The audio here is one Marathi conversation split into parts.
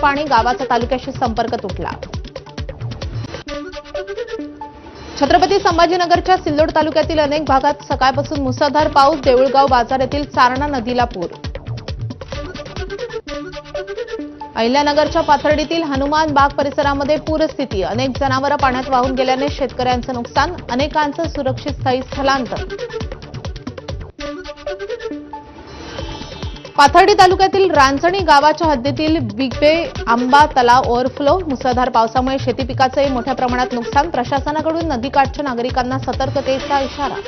पाणी गावाचा तालुक्याशी संपर्क तुटला. छत्रपती संभाजीनगरच्या सिल्लोड तालुक्यातील अनेक भागात सकाळपासून मुसळधार पाऊस देऊळगाव बाजार येथील सारणा नदीला पूर. अहिल्यानगरच्या पाथर्डीतील हनुमान बाग परिसरामध्ये पूरस्थिती. अनेक जनावरं पाण्यात वाहून गेल्याने शेतकऱ्यांचं नुकसान अनेकांचं सुरक्षित स्थळी स्थलांतर. पाथर्डी तालुक्यातील रांजणी गावाच्या हद्दीतील बिगबे आंबा तलाव ओव्हरफ्लो मुसळधार पावसामुळे शेती पिकाचंही मोठ्या प्रमाणात नुकसान. प्रशासनाकडून नदीकाठच्या नागरिकांना सतर्कतेचा इशारा.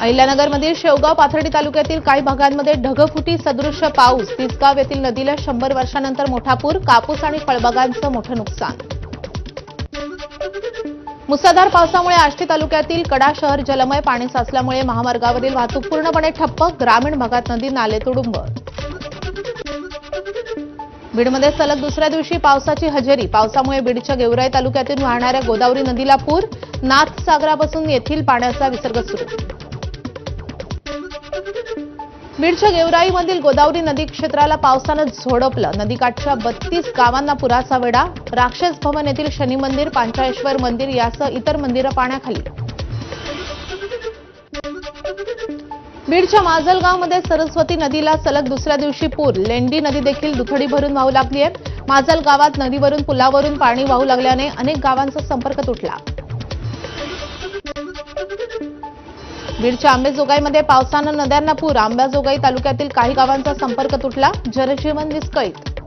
अहिल्यानगरमधील शेवगाव पाथर्डी तालुक्यातील काही भागांमध्ये ढगफुटी सदृश्य पाऊस. तिसगाव येथील नदीला शंभर वर्षानंतर मोठा पूर कापूस आणि फळबागांचं मोठं नुकसान. मुसळधार पावसामुळे आष्टी तालुक्यातील कडा शहर जलमय पाणी साचल्यामुळे महामार्गावरील वाहतूक पूर्णपणे ठप्प ग्रामीण भागात नदी नाले तुडुंब. बीडमध्ये सलग दुसऱ्या दिवशी पावसाची हजेरी. पावसामुळे बीडच्या गेवराई तालुक्यातून वाहणाऱ्या गोदावरी नदीला पूर. नाथसागरापासून येथील पाण्याचा विसर्ग सुरू. बीडच्या गेवराईमधील गोदावरी नदी क्षेत्राला पावसानं झोडपलं. नदीकाठच्या बत्तीस गावांना पुराचा वेढा. राक्षस भवन येथील शनी मंदिर पांचाळेश्वर मंदिर यासह इतर मंदिरं पाण्याखाली. बीडच्या माजलगावमध्ये सरस्वती नदीला सलग दुसऱ्या दिवशी पूर. लेंडी नदी देखील दुथडी भरून वाहू लागली आहे. माजल गावात नदीवरून पुलावरून पाणी वाहू लागल्याने अनेक गावांचा संपर्क तुटला. बीडच्या आंबेजोगाईमध्ये पावसानं नद्यांना पूर. आंबाजोगाई तालुक्यातील काही गावांचा संपर्क तुटला. जनजीवन विस्कळीत.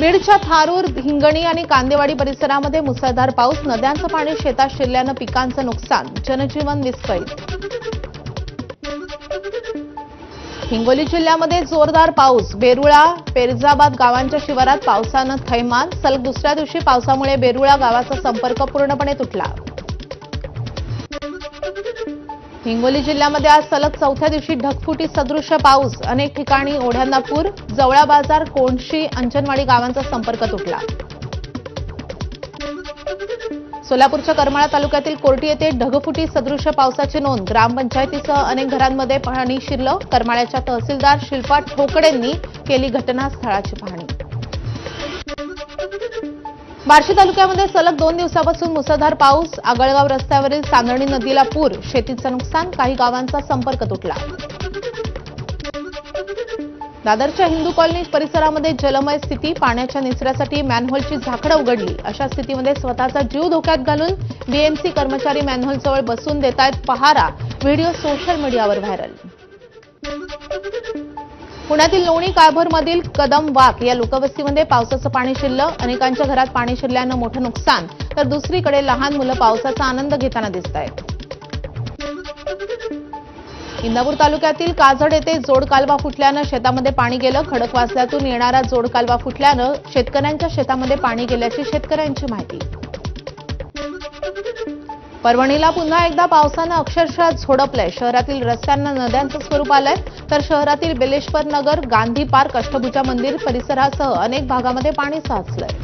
बीडच्या थारूर हिंगणी आणि कांदेवाडी परिसरामध्ये मुसळधार पाऊस. नद्यांचं पाणी शेतात शिरल्यानं पिकांचं नुकसान. जनजीवन विस्कळीत. हिंगोली जिल्ह्यामध्ये जोरदार पाऊस. बेरुळा पेरजाबाद गावांच्या शिवारात पावसानं थैमान. सलग दुसऱ्या दिवशी पावसामुळे बेरुळा गावाचा संपर्क पूर्णपणे तुटला. हिंगोली जिल्ह्यामध्ये आज सलग चौथ्या दिवशी ढगफुटी सदृश्य पाऊस. अनेक ठिकाणी ओढ्यांना पूर जवळा बाजार कोणशी अंजनवाडी गावांचा संपर्क तुटला. सोलापूरच्या करमाळा तालुक्यातील कोर्टी येथे ढगफुटी सदृश्य पावसाची नोंद. ग्रामपंचायतीसह अनेक घरांमध्ये पाणी शिरलं. करमाळ्याच्या तहसीलदार शिल्पा ठोकडेंनी केली घटनास्थळाची पाहणी. बार्शी तालुक्यामध्ये सलग दोन दिवसापासून मुसळधार पाऊस आगळगाव रस्त्यावरील चांदणी नदीला पूर शेतीचं नुकसान काही गावांचा संपर्क तुटला. दादरच्या हिंदू कॉलनी परिसरामध्ये जलमय स्थिती पाण्याच्या निचऱ्यासाठी मॅनहोलची झाकडं उघडली. अशा स्थितीमध्ये स्वतःचा जीव धोक्यात घालून बीएमसी कर्मचारी मॅनहोलजवळ बसून देतायत पहारा. व्हिडिओ सोशल मीडियावर व्हायरल. पुण्यातील लोणी काळभरमधील कदम वाक या लोकवस्तीमध्ये पावसाचं पाणी शिरलं. अनेकांच्या घरात पाणी शिरल्यानं मोठं नुकसान. तर दुसरीकडे लहान मुलं पावसाचा आनंद घेताना दिसत आहेत इंदापूर तालुक्यातील काजड येथे जोड कालवा फुटल्यानं शेतामध्ये पाणी गेलं. खडकवासल्यातून येणारा जोड कालवा फुटल्यानं शेतकऱ्यांच्या शेतामध्ये पाणी गेल्याची शेतकऱ्यांची माहिती. परभणीला पुन्हा एकदा पावसानं अक्षरशः झोडपलंय. शहरातील रस्त्यांना नद्यांचं स्वरूप आलंय. तर शहरातील बेलेश्वर नगर गांधी पार्क अष्टभुजा मंदिर परिसरासह अनेक भागामध्ये पाणी साचलंय.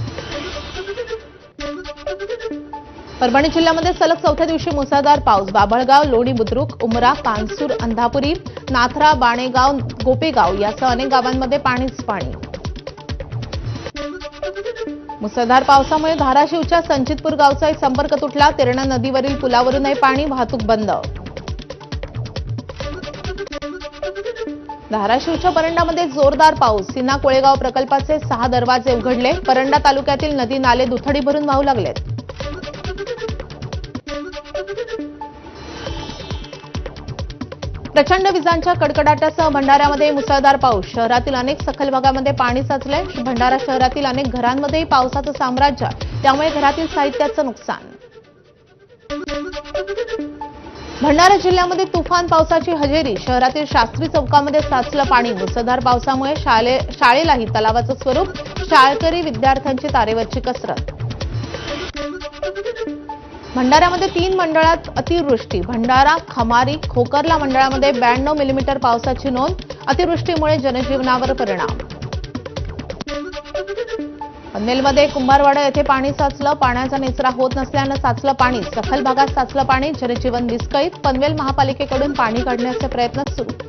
परभणी जिल्ह्यामध्ये सलग चौथ्या दिवशी मुसळधार पाऊस. बाभळगाव लोणी बुद्रुक उमरा कानसूर अंधापुरी नाथरा बाणेगाव गोपेगाव यासह अनेक गावांमध्ये पाणीच पाणी. मुसळधार पावसामुळे धाराशिवच्या संचितपूर गावचाही संपर्क तुटला. तेरणा नदीवरील पुलावरूनही पाणी वाहतूक बंद. धाराशिवच्या परंडामध्ये जोरदार पाऊस. सिना कोळेगाव प्रकल्पाचे सहा दरवाजे उघडले. परंडा तालुक्यातील नदी नाले दुथडी भरून वाहू लागलेत. प्रचंड विजांच्या कडकडाटासह भंडाऱ्यामध्ये मुसळधार पाऊस. शहरातील अनेक सखल भागामध्ये पाणी साचलंय. भंडारा शहरातील अनेक घरांमध्येही पावसाचं साम्राज्य. त्यामुळे घरातील साहित्याचं नुकसान. भंडारा जिल्ह्यामध्ये तुफान पावसाची हजेरी. शहरातील शास्त्री चौकामध्ये साचलं पाणी. मुसळधार पावसामुळे शाळे शाळेलाही तलावाचं स्वरूप. शाळकरी विद्यार्थ्यांची तारेवरची कसरत. भंडाऱ्यामध्ये तीन मंडळात अतिवृष्टी. भंडारा खमारी खोकरला मंडळामध्ये ब्याण्णव मिलीमीटर पावसाची नोंद. अतिवृष्टीमुळे जनजीवनावर परिणाम. पनवेलमध्ये कुंभारवाडा येथे पाणी साचलं पाण्याचा निचरा होत नसल्यानं साचलं पाणी. सखल भागात साचलं पाणी जनजीवन विस्कळीत. पनवेल महापालिकेकडून पाणी काढण्याचे प्रयत्न सुरू.